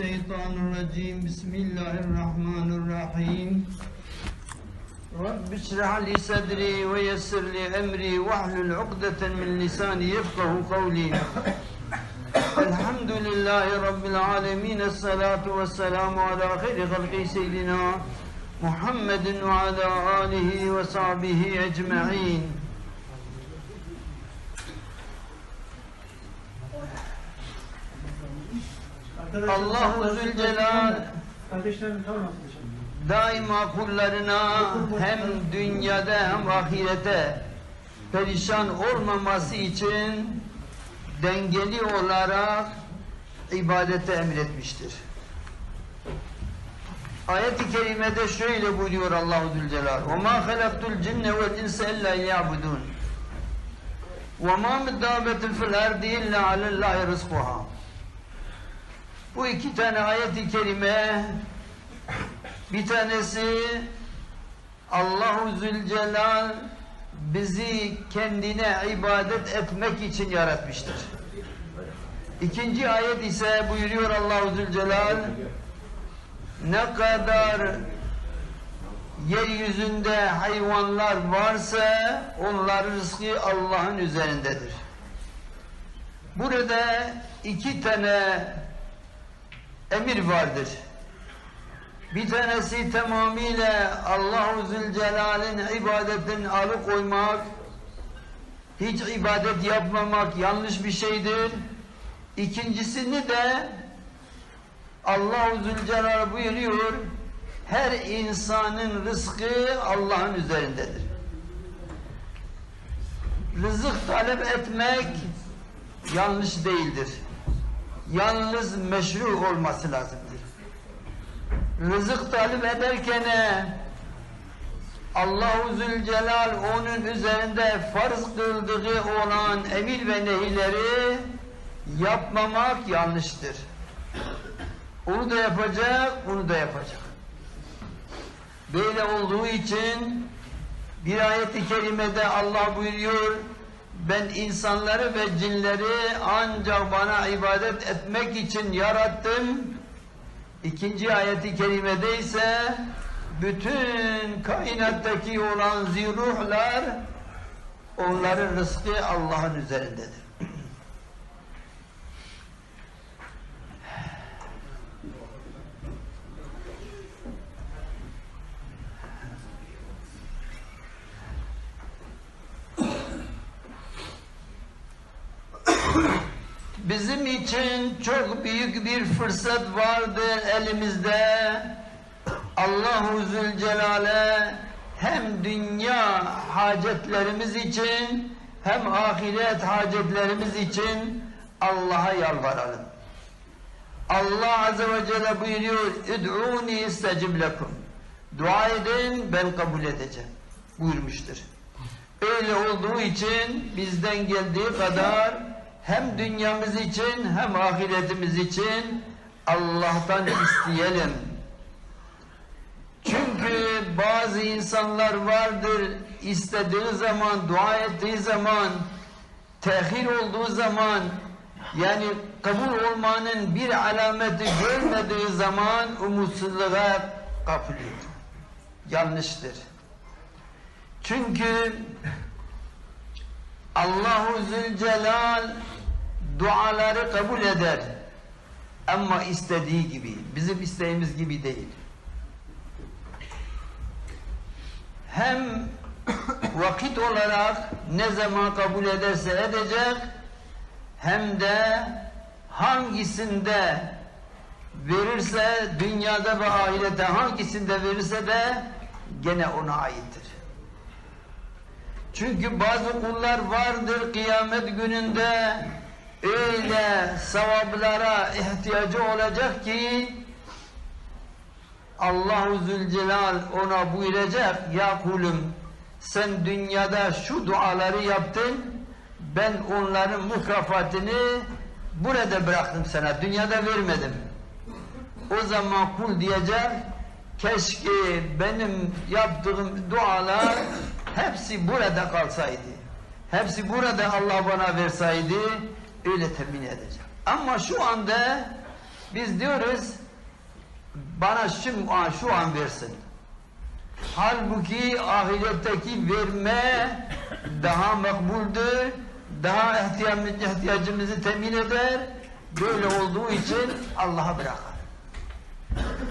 الشيطان الرجيم. بسم الله الرحمن الرحيم. رب اشرح لي صدري ويسر لي أمري واحلل عقدة من لساني يفقه قولي. الحمد لله رب العالمين الصلاة والسلام على خير خلق سيدنا محمد وعلى آله وصحبه أجمعين. Allahu Zülcelal daima kullarına hem dünyada hem ahirete perişan olmaması için dengeli olarak ibadete emretmiştir. Ayet-i kerimede şöyle buyuruyor Allahu Zülcelal: "Ve ma halaktul cinne vel insa illa liya'budun." Ve ma min dabbetin fil ardi illa alallahi rizquha. Bu iki tane ayet-i kerime bir tanesi Allahu Zülcelal bizi kendine ibadet etmek için yaratmıştır. İkinci ayet ise buyuruyor Allahu Zülcelal ne kadar yeryüzünde hayvanlar varsa onların rızkı Allah'ın üzerindedir. Burada iki tane emir vardır. Bir tanesi tamamıyla Allahu Zülcelal'in ibadetini alıkoymak, hiç ibadet yapmamak yanlış bir şeydir. İkincisini de Allahu Zülcelal buyuruyor, her insanın rızkı Allah'ın üzerindedir. Rızık talep etmek yanlış değildir. Yalnız meşru olması lazımdır. Rızık talep ederken Allahu Zülcelal onun üzerinde farz kıldığı olan emir ve nehileri yapmamak yanlıştır. Onu da yapacak, bunu da yapacak. Böyle olduğu için bir ayet-i kerimede Allah buyuruyor ben insanları ve cinleri ancak bana ibadet etmek için yarattım. İkinci ayeti kerimede ise bütün kainattaki olan ziruhlar onların rızkı Allah'ın üzerindedir. Bizim için çok büyük bir fırsat vardır elimizde. Allahu Zülcelal'e hem dünya hacetlerimiz için hem ahiret hacetlerimiz için Allah'a yalvaralım. Allah Azze ve Celle buyuruyor İd'uni istecib lekum Dua edin ben kabul edeceğim buyurmuştur. Öyle olduğu için bizden geldiği kadar hem dünyamız için hem ahiretimiz için Allah'tan isteyelim. Çünkü bazı insanlar vardır istediği zaman, dua ettiği zaman, tehir olduğu zaman yani kabul olmanın bir alameti görmediği zaman umutsuzluğa kapılıyor. Yanlıştır. Çünkü Allahu Zülcelal duaları kabul eder. Ama istediği gibi, bizim isteğimiz gibi değil. Hem vakit olarak ne zaman kabul ederse edecek, hem de hangisinde verirse, dünyada ve ahirette hangisinde verirse de gene ona aittir. Çünkü bazı kullar vardır kıyamet gününde öyle sevaplara ihtiyacı olacak ki Allahu Zülcelal ona buyuracak ya kulum sen dünyada şu duaları yaptın ben onların mükafatını burada bıraktım sana dünyada vermedim o zaman kul diyecek keşke benim yaptığım dualar hepsi burada kalsaydı. Hepsi burada Allah bana verseydi öyle temin edeceğim. Ama şu anda Biz diyoruz bana şu, şu an versin. Halbuki ahiretteki verme daha makbuldür, daha ihtiyacımızı, temin eder. Böyle olduğu için Allah'a bırakalım.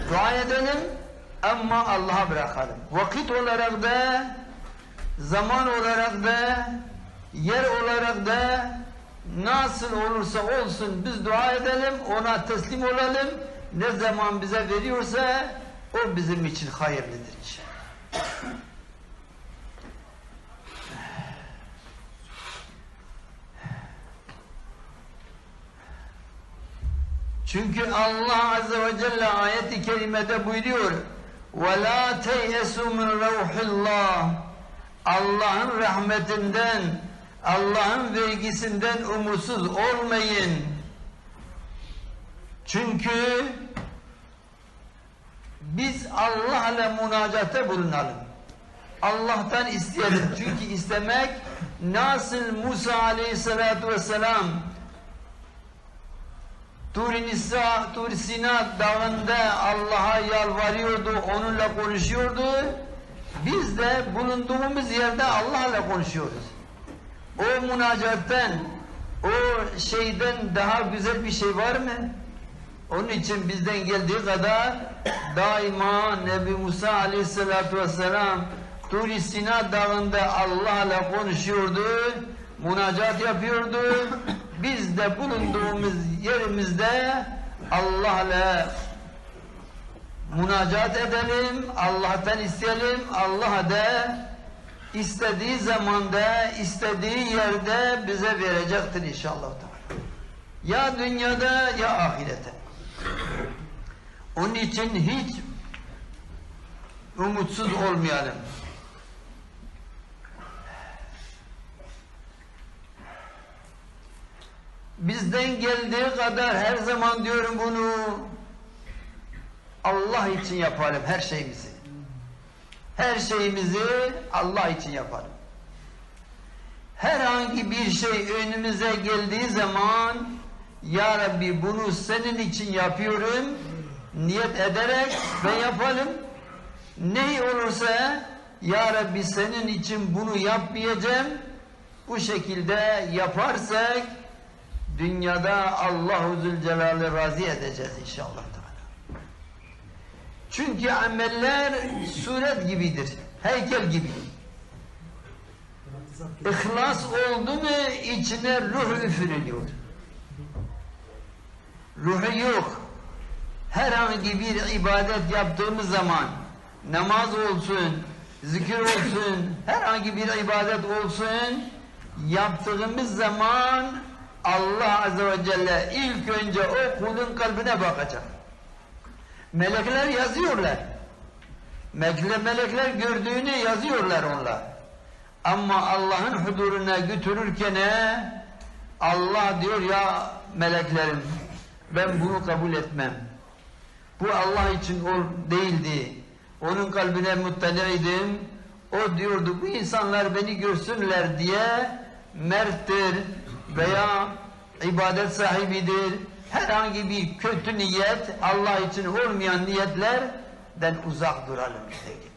Dua edelim ama Allah'a bırakalım. Vakit olarak da, zaman olarak da, yer olarak da nasıl olursa olsun biz dua edelim, ona teslim olalım. Ne zaman bize veriyorsa o bizim için hayırlıdır inşallah. Çünkü Allah Azze ve Celle ayet-i kerimede buyuruyor وَلَا تَيْأَسُوا مِنْ رَوْحِ اللّٰهِ Allah'ın rahmetinden, Allah'ın vergisinden umutsuz olmayın. Çünkü biz Allah'la münacate bulunalım. Allah'tan isteyelim. Çünkü istemek nasıl Musa aleyhissalatu vesselam Tur-i Nisa, Tur Sina dağında Allah'a yalvarıyordu, onunla konuşuyordu. Biz de bulunduğumuz yerde Allah'la konuşuyoruz. O münacattan, o şeyden daha güzel bir şey var mı? Onun için bizden geldiği kadar daima Nebi Musa aleyhissalatu vesselam Tur-i Sina dağında Allah'la konuşuyordu, münacat yapıyordu. Biz de bulunduğumuz yerimizde Allah'la münacat edelim, Allah'tan isteyelim, Allah da istediği zamanda, istediği yerde bize verecektir inşallah. Ya dünyada ya ahirete. Onun için hiç umutsuz olmayalım. Bizden geldiği kadar her zaman diyorum bunu Allah için yapalım her şeyimizi. Her şeyimizi Allah için yapalım. Herhangi bir şey önümüze geldiği zaman Ya Rabbi bunu senin için yapıyorum niyet ederek ve yapalım. Ne olursa Ya Rabbi senin için bunu yapmayacağım. Bu şekilde yaparsak dünyada Allahu Zülcelal'i razı edeceğiz inşallah. Çünkü ameller suret gibidir. Heykel gibi. İhlas oldu mu içine ruh üfürülüyor. Ruhu yok. Herhangi bir ibadet yaptığımız zaman namaz olsun, zikir olsun, herhangi bir ibadet olsun yaptığımız zaman Allah Azze ve Celle ilk önce o kulun kalbine bakacak. Melekler yazıyorlar. Melekler, gördüğünü yazıyorlar onlar. Ama Allah'ın huduruna götürürken Allah diyor ya meleklerim ben bunu kabul etmem. Bu Allah için o değildi. Onun kalbine muttaliydim. O diyordu bu insanlar beni görsünler diye merttir veya ibadet sahibidir. Herhangi bir kötü niyet Allah için olmayan niyetlerden uzak duralım işte git.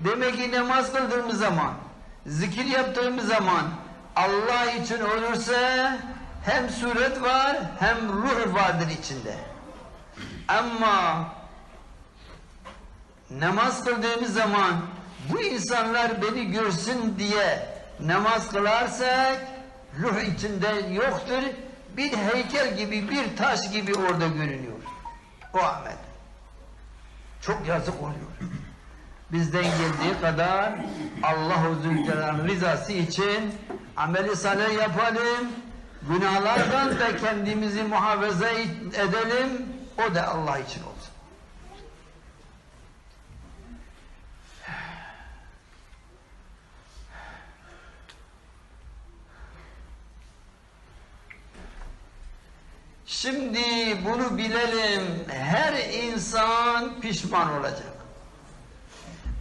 Demek ki namaz kıldığımız zaman, zikir yaptığımız zaman Allah için olursa hem suret var hem ruh vardır içinde. Ama namaz kıldığımız zaman bu insanlar beni görsün diye namaz kılarsak ruh içinde yoktur. Bir heykel gibi, bir taş gibi orada görünüyor. O amel. Çok yazık oluyor. Bizden geldiği kadar Allah-u Zülcelal'ın rızası için ameli salih yapalım. Günahlardan da kendimizi muhafaza edelim. O da Allah için olsun. Şimdi bunu bilelim. Her insan pişman olacak.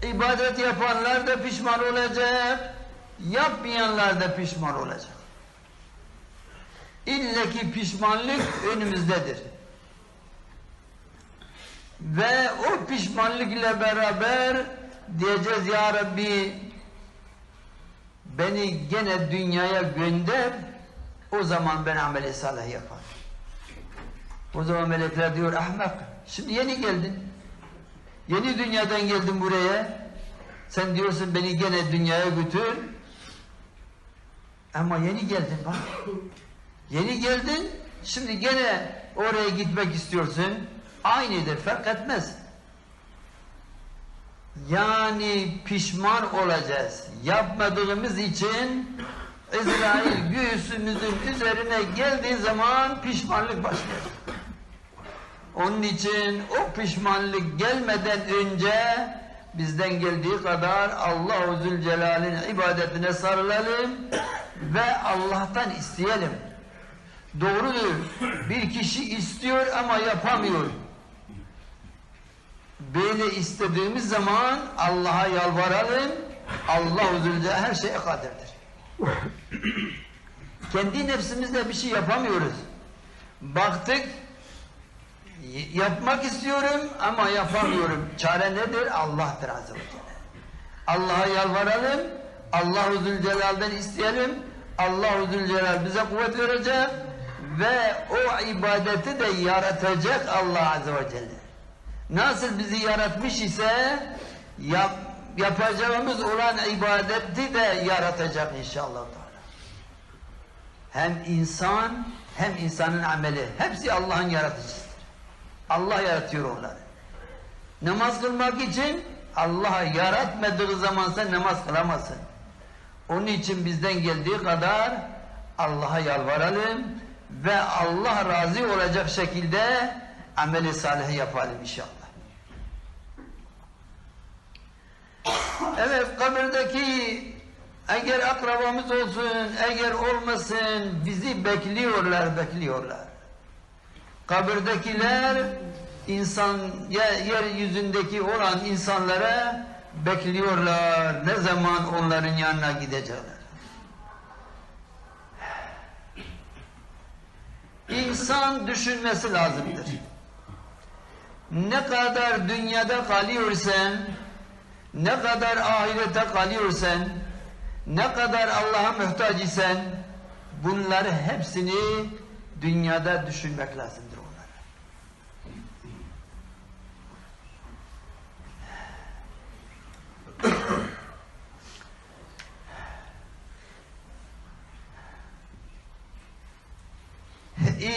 İbadet yapanlar da pişman olacak. Yapmayanlar da pişman olacak. İlle ki pişmanlık önümüzdedir. Ve o pişmanlık ile beraber diyeceğiz ya Rabbi beni gene dünyaya gönder o zaman ben ameli salih yaparım. O zaman melekler diyor ahmak şimdi yeni geldin. Yeni dünyadan geldin buraya. Sen diyorsun beni gene dünyaya götür. Ama yeni geldin bak. Yeni geldin. Şimdi gene oraya gitmek istiyorsun. Aynıdır fark etmez. Yani pişman olacağız. Yapmadığımız için İsrail göğsümüzün üzerine geldiği zaman pişmanlık başlıyor. Onun için o pişmanlık gelmeden önce bizden geldiği kadar Allah-u Zülcelal'in ibadetine sarılalım ve Allah'tan isteyelim. Doğrudur. Bir kişi istiyor ama yapamıyor. Böyle istediğimiz zaman Allah'a yalvaralım. Allah-u Zülcelal her şeye kadirdir. Kendi nefsimizle bir şey yapamıyoruz. Baktık yapmak istiyorum ama yapamıyorum. Çare nedir? Allah'tır Azze ve Celle. Allah'a yalvaralım. Allah-u Zülcelal'den isteyelim. Allah-u Zülcelal bize kuvvet verecek ve o ibadeti de yaratacak Allah Azze ve Celle. Nasıl bizi yaratmış ise yap, yapacağımız olan ibadeti de yaratacak inşallah. Hem insan hem insanın ameli hepsi Allah'ın yaratıcısıdır. Allah yaratıyor onları. Namaz kılmak için Allah yaratmadığı zaman sen namaz kılamazsın. Onun için bizden geldiği kadar Allah'a yalvaralım ve Allah razı olacak şekilde ameli salih yapalım inşallah. Evet kabirdeki eğer akrabamız olsun, eğer olmasın bizi bekliyorlar, bekliyorlar. Kabirdekiler insan yeryüzündeki olan insanlara bekliyorlar. Ne zaman onların yanına gidecekler. İnsan düşünmesi lazımdır. Ne kadar dünyada kalıyorsan, ne kadar ahirete kalıyorsan, ne kadar Allah'a muhtaç isen, bunları hepsini dünyada düşünmek lazımdır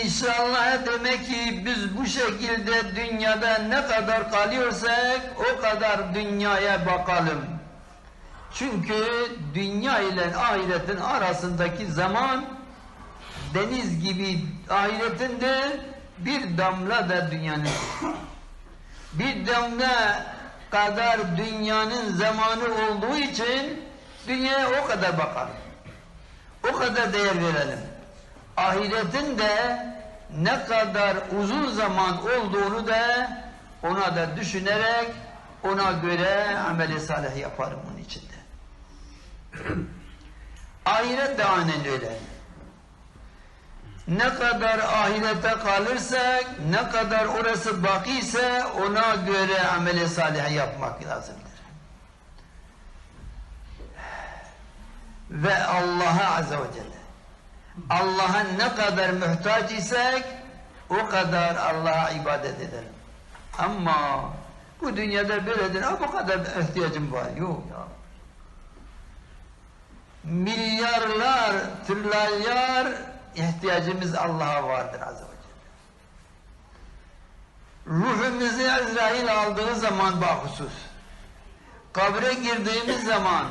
İnşallah demek ki biz bu şekilde dünyada ne kadar kalıyorsak o kadar dünyaya bakalım. Çünkü dünya ile ahiretin arasındaki zaman deniz gibi ahiretin de bir damla da dünyanın. Bir damla kadar dünyanın zamanı olduğu için dünyaya o kadar bakalım. O kadar değer verelim. Ahiretin de ne kadar uzun zaman olduğunu da ona da düşünerek ona göre ameli salih yaparım onun içinde. Ahiret de aynen öyle. Ne kadar ahirete kalırsak, ne kadar orası baki ise ona göre ameli salih yapmak lazımdır. Ve Allah'a azze ve celle Allah'a ne kadar muhtaç isek o kadar Allah'a ibadet edelim. Ama bu dünyada böyledir. Ha bu kadar ihtiyacım var. Yok ya. Milyarlar, trilyar ihtiyacımız Allah'a vardır Azze. Ruhumuzu Azrail aldığı zaman bahusus, kabre girdiğimiz zaman,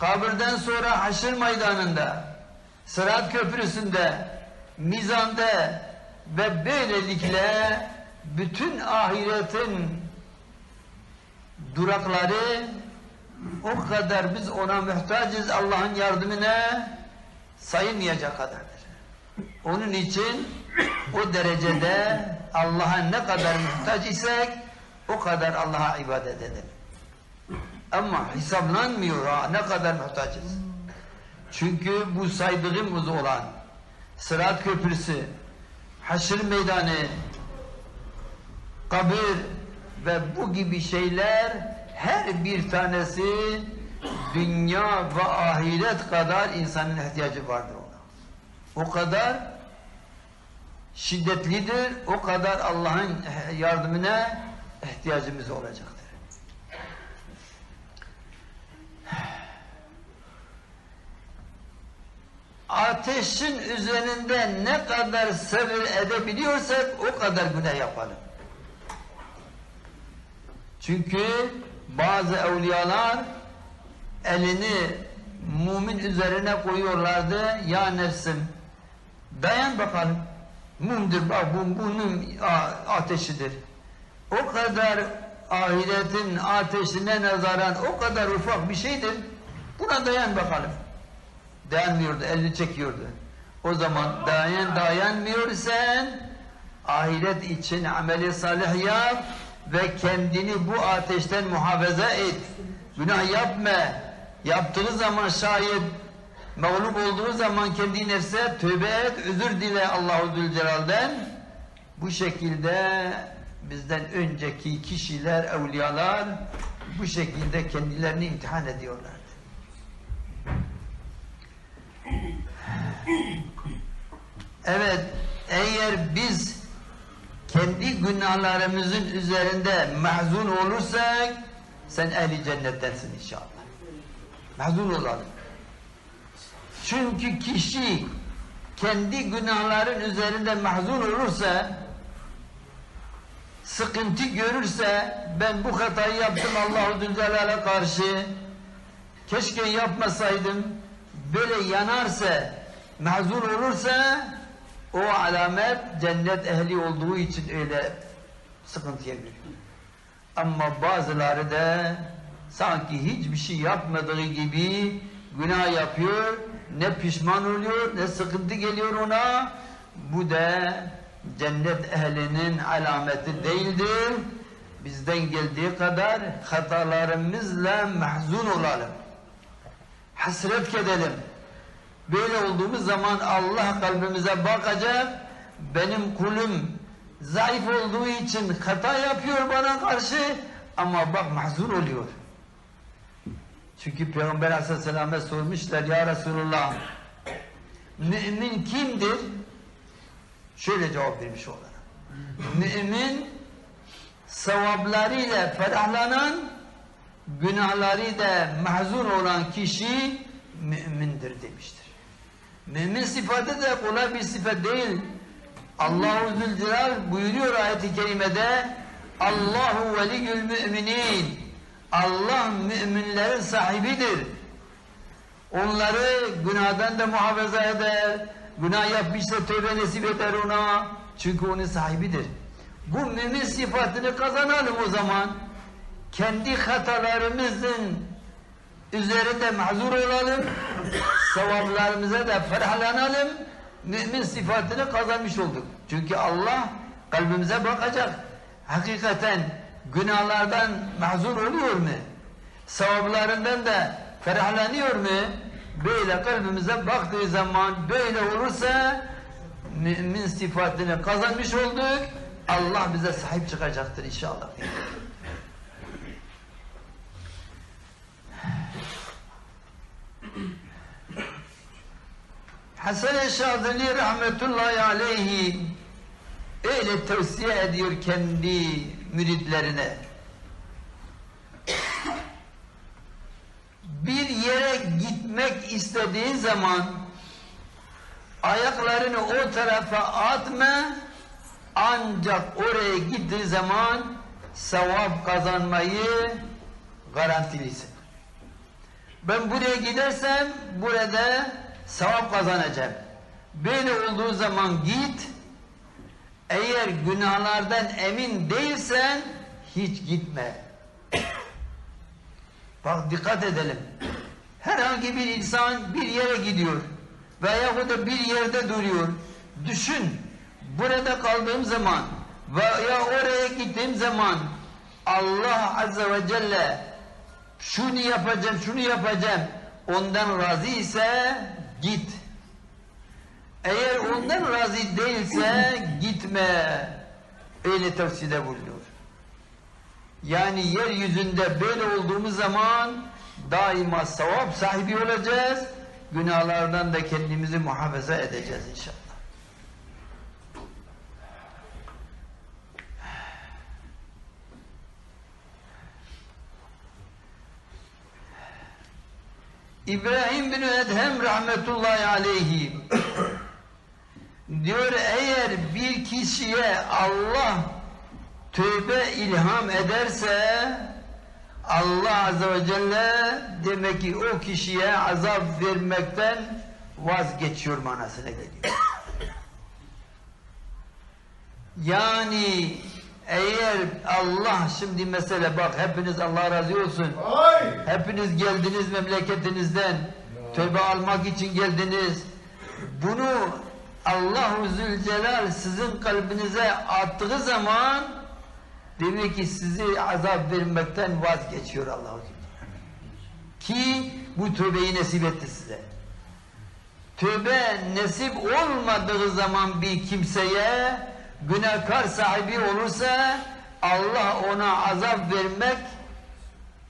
kabirden sonra haşır meydanında, Sırat Köprüsü'nde, mizanda ve böylelikle bütün ahiretin durakları o kadar biz ona muhtacız Allah'ın yardımına sayılmayacak kadardır. Onun için o derecede Allah'a ne kadar muhtaç isek o kadar Allah'a ibadet edelim. Ama hesaplanmıyor ha ne kadar muhtacız. Çünkü bu saydığımız olan Sırat Köprüsü, haşr meydanı, kabir ve bu gibi şeyler her bir tanesi dünya ve ahiret kadar insanın ihtiyacı vardır ona. O kadar şiddetlidir, o kadar Allah'ın yardımına ihtiyacımız olacaktır. Ateşin üzerinde ne kadar sabır edebiliyorsak o kadar günah yapalım. Çünkü bazı evliyalar elini mumin üzerine koyuyorlardı. Ya nefsim dayan bakalım. Mumdur bak bu bunun ateşidir. O kadar ahiretin ateşine nazaran o kadar ufak bir şeydir. Buna dayan bakalım. Dayanmıyordu, elini çekiyordu. O zaman dayan dayanmıyorsan ahiret için ameli salih yap ve kendini bu ateşten muhafaza et. Günah yapma. Yaptığı zaman şayet mağlup olduğu zaman kendi nefse tövbe et, özür dile Allahu Zülcelal'den. Bu şekilde bizden önceki kişiler, evliyalar bu şekilde kendilerini imtihan ediyorlardı. Evet, eğer biz kendi günahlarımızın üzerinde mahzun olursak sen ehli cennettensin inşallah. Mahzun olalım. Çünkü kişi kendi günahların üzerinde mahzun olursa sıkıntı görürse ben bu hatayı yaptım Allahu Zülcelal'e karşı keşke yapmasaydım böyle yanarsa mahzun olursa o alamet cennet ehli olduğu için öyle sıkıntıya giriyor. Ama bazıları da sanki hiçbir şey yapmadığı gibi günah yapıyor, ne pişman oluyor, ne sıkıntı geliyor ona. Bu da cennet ehlinin alameti değildir. Bizden geldiği kadar hatalarımızla mahzun olalım. Hasret edelim. Böyle olduğumuz zaman Allah kalbimize bakacak. Benim kulum zayıf olduğu için hata yapıyor bana karşı ama bak mahzun oluyor. Çünkü Peygamber Aleyhisselam'a sormuşlar ya Resulullah mümin kimdir? Şöyle cevap vermiş olarak. Mümin sevaplarıyla ferahlanan günahlarıyla mahzun olan kişi mümindir demiştir. Mümin sıfatı da kolay bir sıfat değil. Allahu Zülcelal buyuruyor ayet-i kerimede Allahu veliyyül müminin Allah müminlerin sahibidir. Onları günahdan da muhafaza eder. Günah yapmışsa tövbe nasip eder ona. Çünkü onun sahibidir. Bu mümin sıfatını kazanalım o zaman. Kendi hatalarımızın üzerinde mahzur olalım. Sevaplarımıza da ferahlanalım. Mümin sıfatını kazanmış olduk. Çünkü Allah kalbimize bakacak. Hakikaten günahlardan mahzur oluyor mu? Sevaplarından da ferahlanıyor mu? Böyle kalbimize baktığı zaman böyle olursa mümin sıfatını kazanmış olduk. Allah bize sahip çıkacaktır inşallah. Hasan-ı Şazeli rahmetullahi aleyhi öyle tavsiye ediyor kendi müritlerine. Bir yere gitmek istediğin zaman ayaklarını o tarafa atma ancak oraya gittiği zaman sevap kazanmayı garantilisin. Ben buraya gidersem burada sevap kazanacağım. Böyle olduğu zaman git eğer günahlardan emin değilsen hiç gitme. Bak dikkat edelim. Herhangi bir insan bir yere gidiyor veya da bir yerde duruyor. Düşün burada kaldığım zaman veya oraya gittiğim zaman Allah Azze ve Celle şunu yapacağım, şunu yapacağım ondan razı ise git. Eğer ondan razı değilse gitme. Öyle tavsiyede bulunur. Yani yeryüzünde böyle olduğumuz zaman daima sevap sahibi olacağız. Günahlardan da kendimizi muhafaza edeceğiz inşallah. İbrahim bin Edhem rahmetullahi aleyhi diyor eğer bir kişiye Allah tövbe ilham ederse Allah azze ve celle demek ki o kişiye azap vermekten vazgeçiyor manasına geliyor. Yani eğer Allah şimdi mesela bak hepiniz Allah razı olsun. Ay! Hepiniz geldiniz memleketinizden. Tövbe almak için geldiniz. Bunu Allahu Zülcelal sizin kalbinize attığı zaman demek ki sizi azap vermekten vazgeçiyor Allahu. Ki bu tövbeyi nasip etti size. Tövbe nasip olmadığı zaman bir kimseye günahkar sahibi olursa Allah ona azap vermek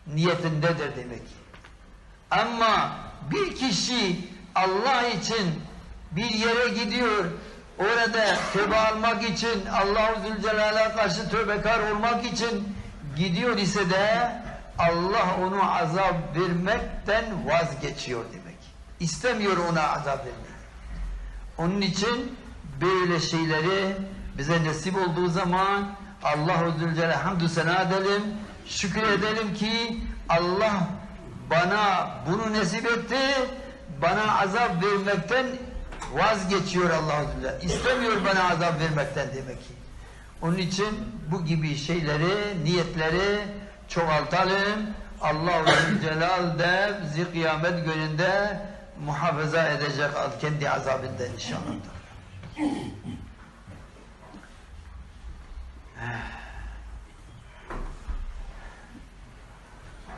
niyetindedir demek. Ama bir kişi Allah için bir yere gidiyor, orada tövbe almak için, Allah-u Zülcelal'e karşı tövbekar olmak için gidiyor ise de Allah onu azap vermekten vazgeçiyor demek. İstemiyor ona azap vermek. Onun için böyle şeyleri bize nasip olduğu zaman Allah-u Zülcelal'e hamdü sena edelim, şükür edelim ki Allah bana bunu nasip etti, bana azap vermekten vazgeçiyor Allah-u Zülcelal. İstemiyor bana azap vermekten demek ki. Onun için bu gibi şeyleri, niyetleri çoğaltalım. Allah-u Zülcelal de bizi kıyamet gününde muhafaza edecek kendi azabından inşallah.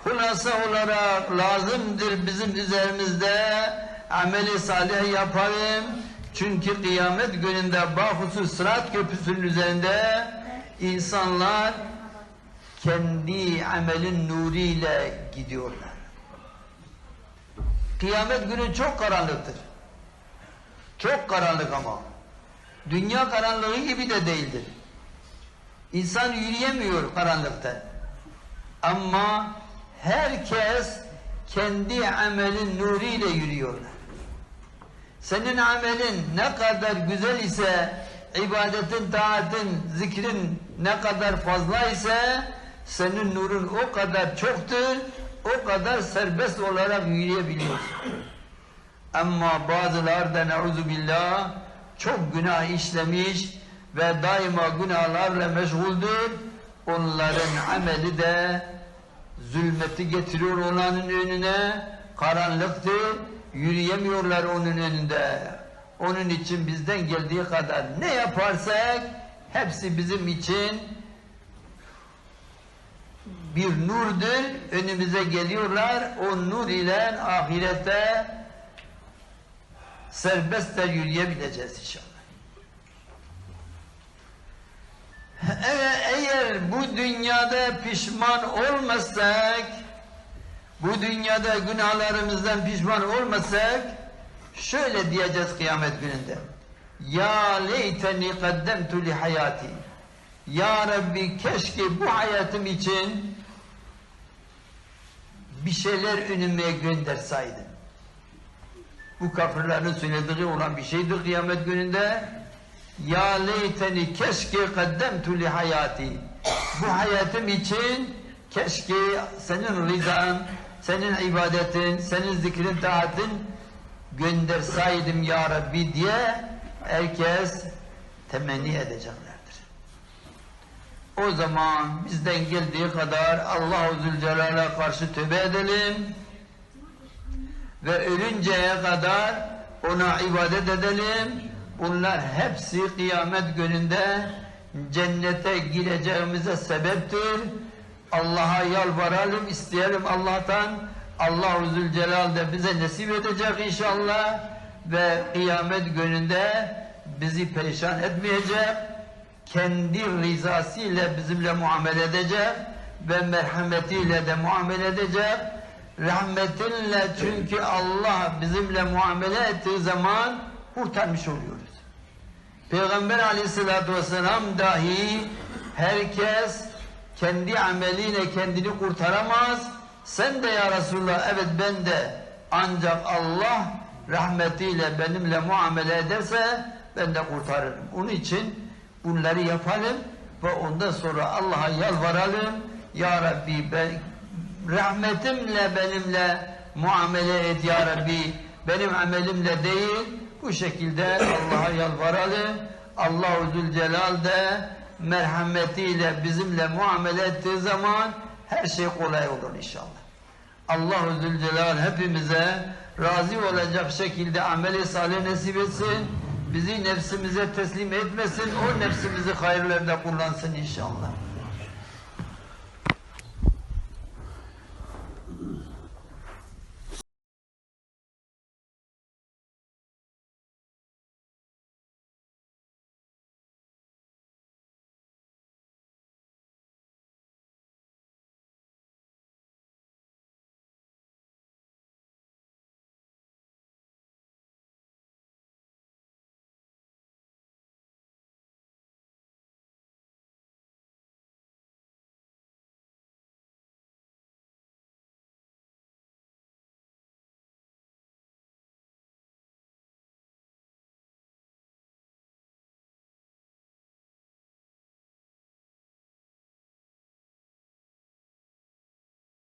Hulasa olarak lazımdır bizim üzerimizde ameli salih yapalım. Çünkü kıyamet gününde bahusus sırat köprüsünün üzerinde insanlar kendi amelin nuriyle gidiyorlar. Kıyamet günü çok karanlıktır. Çok karanlık ama. Dünya karanlığı gibi de değildir. İnsan yürüyemiyor karanlıkta. Ama herkes kendi amelin nuriyle yürüyorlar. Senin amelin ne kadar güzel ise, ibadetin, taatin, zikrin ne kadar fazla ise, senin nurun o kadar çoktur, o kadar serbest olarak yürüyebiliyorsun. Ama bazıları da neuzu billah çok günah işlemiş ve daima günahlarla meşguldür. Onların ameli de zulmeti getiriyor onların önüne, karanlıktır, yürüyemiyorlar onun önünde. Onun için bizden geldiği kadar ne yaparsak hepsi bizim için bir nurdur. Önümüze geliyorlar. O nur ile ahirette serbestçe yürüyebileceğiz inşallah. Evet, eğer bu dünyada pişman olmasak, bu dünyada günahlarımızdan pişman olmasak, şöyle diyeceğiz kıyamet gününde. Ya leyteni kaddemtu li hayati. Ya Rabbi keşke bu hayatım için bir şeyler önüme gönderseydin. Bu kafirlerin söylediği olan bir şeydir kıyamet gününde. Ya leyteni keşke kaddemtu li hayati. Bu hayatım için keşke senin rızan, senin ibadetin, senin zikrin, taatin gönderseydim ya Rabbi diye herkes temenni edeceklerdir. O zaman bizden geldiği kadar Allah-u Zülcelal'e karşı tövbe edelim ve ölünceye kadar ona ibadet edelim. Bunlar hepsi kıyamet gününde cennete gireceğimize sebeptir. Allah'a yalvaralım, isteyelim Allah'tan. Allah-u Zülcelal de bize nasip edecek inşallah. ve kıyamet gününde bizi perişan etmeyecek, kendi rızasıyla bizimle muamele edecek ve merhametiyle de muamele edecek. Rahmetinle çünkü Allah bizimle muamele ettiği zaman kurtarmış oluyoruz. Peygamber aleyhissalatü vesselam dahi herkes kendi ameliyle kendini kurtaramaz. Sen de ya Resulullah evet ben de ancak Allah rahmetiyle benimle muamele ederse ben de kurtarırım. Onun için bunları yapalım ve ondan sonra Allah'a yalvaralım. Ya Rabbi ben, rahmetimle benimle muamele et ya Rabbi. Benim amelimle değil bu şekilde Allah'a yalvaralım. Allahu Zülcelal de merhametiyle bizimle muamele ettiği zaman her şey kolay olur inşallah. Allahu Zülcelal hepimize razı olacak şekilde ameli salih nasip etsin. Bizi nefsimize teslim etmesin. O nefsimizi hayırlarda kullansın inşallah.